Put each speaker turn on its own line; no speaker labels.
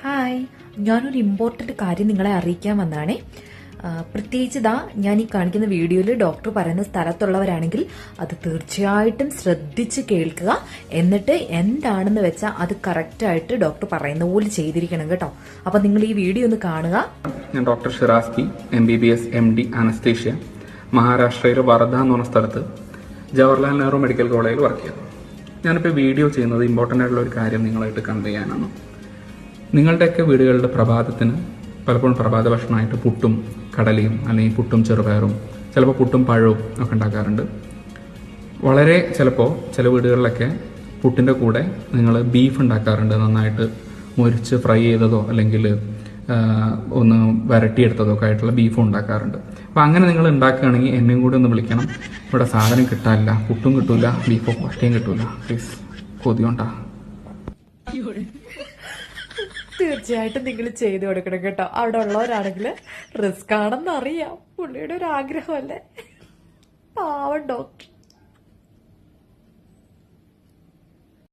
Hi. ഞാനൊരു important കാര്യം നിങ്ങളെ അറിയിക്കാൻ വന്നാണേ പ്രത്യേകിച്ചതാ ഞാൻ ഈ കാണിക്കുന്ന വീഡിയോയിൽ ഡോക്ടർ പറയുന്ന സ്ഥലത്തുള്ളവരാണെങ്കിൽ അത് തീർച്ചയായിട്ടും ശ്രദ്ധിച്ച് കേൾക്കുക. എന്നിട്ട് എന്താണെന്ന് വെച്ചാൽ അത് കറക്റ്റായിട്ട് ഡോക്ടർ പറയുന്ന പോലെ ചെയ്തിരിക്കണം കേട്ടോ. അപ്പം നിങ്ങൾ ഈ വീഡിയോ ഒന്ന് കാണുക.
ഞാൻ doctor ഷിറാസ്കി M B B S M D anaesthesia മഹാരാഷ്ട്രയിലെ വറദ എന്ന് പറഞ്ഞ സ്ഥലത്ത് ജവഹർലാൽ നെഹ്റു മെഡിക്കൽ കോളേജിൽ വർക്ക് ചെയ്യുന്നു. ഞാനിപ്പോൾ വീഡിയോ ചെയ്യുന്നത് ഇമ്പോർട്ടന്റ് ആയിട്ടുള്ള ഒരു കാര്യം നിങ്ങളായിട്ട് കൺവേ ചെയ്യാനാണ്. നിങ്ങളുടെയൊക്കെ വീടുകളുടെ പ്രഭാതത്തിന് പലപ്പോഴും പ്രഭാത ഭക്ഷണമായിട്ട് പുട്ടും കടലയും അല്ലെങ്കിൽ പുട്ടും ചെറുപയറും ചിലപ്പോൾ പുട്ടും പഴവും ഒക്കെ ഉണ്ടാക്കാറുണ്ട്. വളരെ ചിലപ്പോൾ ചില വീടുകളിലൊക്കെ പുട്ടിന്റെ കൂടെ നിങ്ങൾ ബീഫ് ഉണ്ടാക്കാറുണ്ട്. നന്നായിട്ട് മുരിച്ച് ഫ്രൈ ചെയ്തതോ അല്ലെങ്കിൽ ഒന്ന് വരട്ടിയെടുത്തതോ ഒക്കെ ആയിട്ടുള്ള ബീഫും ഉണ്ടാക്കാറുണ്ട്. അപ്പോൾ അങ്ങനെ നിങ്ങൾ ഉണ്ടാക്കുകയാണെങ്കിൽ എന്നെയും കൂടി ഒന്ന് വിളിക്കണം. ഇവിടെ സാധനം കിട്ടാനില്ല പുട്ടും കിട്ടൂല ബീഫോ ഒറ്റയും കിട്ടൂല. പ്ലീസ് കൊതിയോണ്ടാ.
തീർച്ചയായിട്ടും നിങ്ങൾ ചെയ്തു കൊടുക്കണം കേട്ടോ. അവിടെ ഉള്ളവരാണെങ്കിൽ റിസ്ക് ആണെന്ന് അറിയാം. പുള്ളിയുടെ ഒരു ആഗ്രഹമല്ലേ പാവം ഡോക്ടർ.